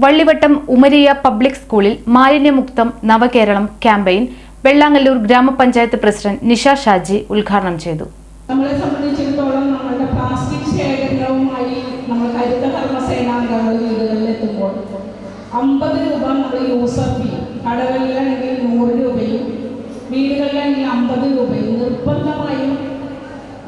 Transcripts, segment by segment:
Vallivattam Umariya public സ്കൂളിൽ മാലിന്യമുക്തം നവകേരളം campaign Vellangallur ഗ്രാമപഞ്ചായത്ത് president Nisha Shaji ഉദ്ഘാടനം ചെയ്തു. നമ്മളെ സംബന്ധിച്ചിടത്തോളം നമ്മളുടെ പ്ലാസ്റ്റിക് ശേഖരണവുമായി നമ്മൾ ഹരിത കർമ്മസേനാംഗങ്ങൾ വീടുകളിൽ എത്തുമ്പോൾ അമ്പത് രൂപ നമ്മൾ യൂസർ ഫീ കടകളിലാണെങ്കിൽ നൂറ് രൂപയും വീടുകളിലാണെങ്കിൽ അമ്പത് രൂപയും നിർബന്ധമായും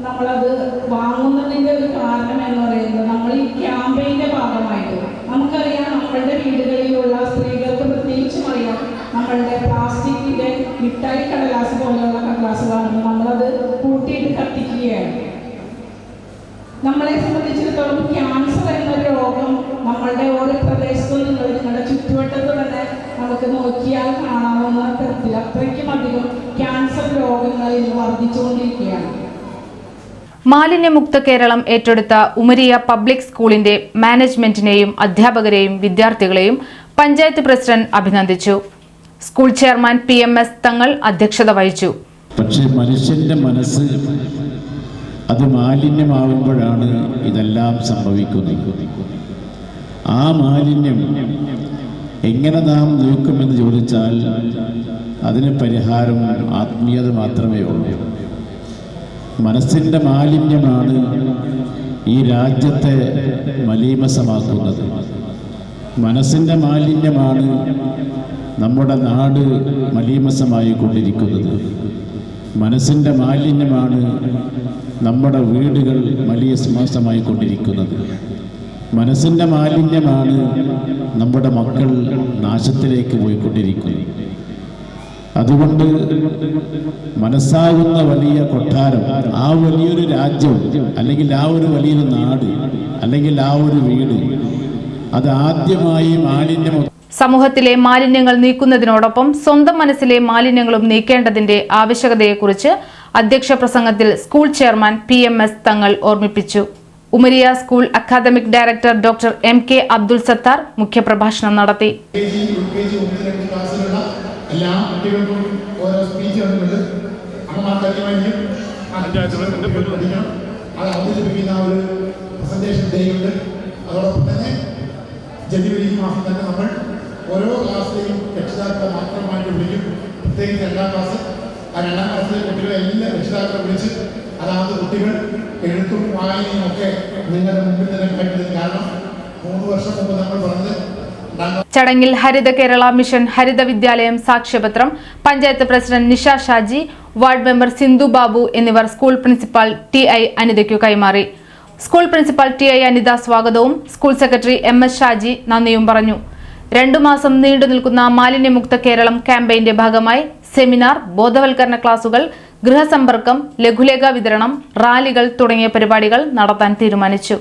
നമ്മളത് വാങ്ങുന്നതിന്റെ ഒരു കാരണം എന്ന് പറയുന്നത് നമ്മൾ ഈ ക്യാമ്പയിന്റെ ഭാഗമായിട്ട് നമുക്കറിയാം നമ്മളുടെ വീടുകളിലുള്ള സ്ത്രീകൾക്ക് പ്രത്യേകിച്ചും അറിയാം നമ്മളുടെ പ്ലാസ്റ്റിക്കിന്റെ മിഠായി കടലാസ് പോലെയുള്ള കടലാസുകളാണ് നമ്മളത് കൂട്ടിയിട്ട് കത്തിക്കുകയാണ്. നമ്മളെ സംബന്ധിച്ചിടത്തോളം ക്യാൻസർ എന്ന രോഗം നമ്മളുടെ ഓരോ പ്രദേശത്തു നിങ്ങൾ നിങ്ങളുടെ ചുറ്റുവട്ടത്ത് തന്നെ നമുക്ക് നോക്കിയാൽ കാണാവുന്ന തരത്തിൽ അത്രയ്ക്കും അധികം ക്യാൻസർ രോഗങ്ങൾ ഇന്ന് വർദ്ധിച്ചുകൊണ്ടിരിക്കുകയാണ്. മാലിന്യമുക്ത കേരളം ഏറ്റെടുത്ത ഉമരിയ പബ്ലിക് സ്കൂളിന്റെ മാനേജ്മെന്റിനെയും അധ്യാപകരെയും വിദ്യാർത്ഥികളെയും പഞ്ചായത്ത് പ്രസിഡന്റ് അഭിനന്ദിച്ചു. School chairman P M S Thangal അധ്യക്ഷത വഹിച്ചു. പക്ഷേ മനുഷ്യന്റെ മനസ്സ് അത് മാലിന്യമാവുമ്പോഴാണ് ഇതെല്ലാം സംഭവിക്കുന്നത്. ആ മാലിന്യം എങ്ങനെ നാം നീക്കുമെന്ന് ചോദിച്ചാൽ അതിന് പരിഹാരം ആത്മീയത മാത്രമേ ഉള്ളൂ. മനസ്സിന്റെ മാലിന്യമാണ് ഈ രാജ്യത്തെ മലീമസമാക്കുന്നത്. മനസ്സിന്റെ മാലിന്യമാണ് നമ്മുടെ നാട് മലീമസമായി കൊണ്ടിരിക്കുന്നത്. മനസ്സിന്റെ മാലിന്യമാണ് നമ്മുടെ വീടുകൾ മലീമസമായി കൊണ്ടിരിക്കുന്നത്. മനസ്സിന്റെ മാലിന്യമാണ് നമ്മുടെ മക്കൾ നാശത്തിലേക്ക് പോയിക്കൊണ്ടിരിക്കുന്നത്. അതുകൊണ്ട് മനസ്സാകുന്ന വലിയ കൊട്ടാരം ആ വലിയൊരു രാജ്യം അല്ലെങ്കിൽ ആ ഒരു വലിയൊരു നാട് അല്ലെങ്കിൽ ആ ഒരു വീട് അത് ആദ്യമായി മാലിന്യം സമൂഹത്തിലെ മാലിന്യങ്ങൾ നീക്കുന്നതിനോടൊപ്പം സ്വന്തം മനസ്സിലെ മാലിന്യങ്ങളും നീക്കേണ്ടതിന്റെ ആവശ്യകതയെക്കുറിച്ച് അധ്യക്ഷ പ്രസംഗത്തിൽ school chairman P M S Thangal ഓർമ്മിപ്പിച്ചു. Umariya school academic director doctor M K Abdul Sathar മുഖ്യപ്രഭാഷണം നടത്തി. എല്ലാ കുട്ടികൾക്കും ഓരോ സ്പീച്ച് അത് അവതരിപ്പിക്കുന്ന ഒരു പ്രസന്റേഷൻ ഡേ ഉണ്ട്. അതോടൊപ്പം തന്നെ ജനുവരി മാസം തന്നെ നമ്മൾ ഓരോ ക്ലാസ്സിലെയും രക്ഷിതാക്കളെ മാത്രമായിട്ട് വിളിക്കും. പ്രത്യേകിച്ച് രണ്ടാം ക്ലാസ് ആ രണ്ടാം ക്ലാസ്സിലെ കുട്ടികളെ എല്ലാ രക്ഷിതാക്കളെ വിളിച്ച് അതാത് കുട്ടികൾ എഴുത്തും വായനയും ഒക്കെ നിങ്ങളുടെ മുമ്പിൽ തന്നെ കഴിക്കുന്നത് കാരണം മൂന്ന് വർഷം മുമ്പ് നമ്മൾ പറഞ്ഞത് ചടങ്ങിൽ ഹരിത കേരള മിഷൻ ഹരിത വിദ്യാലയം സാക്ഷ്യപത്രം panchayat president Nisha Shaji ward member Sindhu Babu എന്നിവർ സ്കൂൾ പ്രിൻസിപ്പാൾ ടി ഐ അനിതയ്ക്കു കൈമാറി. School principal T I Anitha സ്വാഗതവും school secretary M S Shaji നന്ദിയും പറഞ്ഞു. രണ്ടു മാസം നീണ്ടു നിൽക്കുന്ന മാലിന്യമുക്ത കേരളം ക്യാമ്പയിന്റെ ഭാഗമായി സെമിനാർ ബോധവൽക്കരണ ക്ലാസുകൾ ഗൃഹസമ്പർക്കം ലഘുലേഖ വിതരണം റാലികൾ തുടങ്ങിയ പരിപാടികൾ നടത്താൻ തീരുമാനിച്ചു.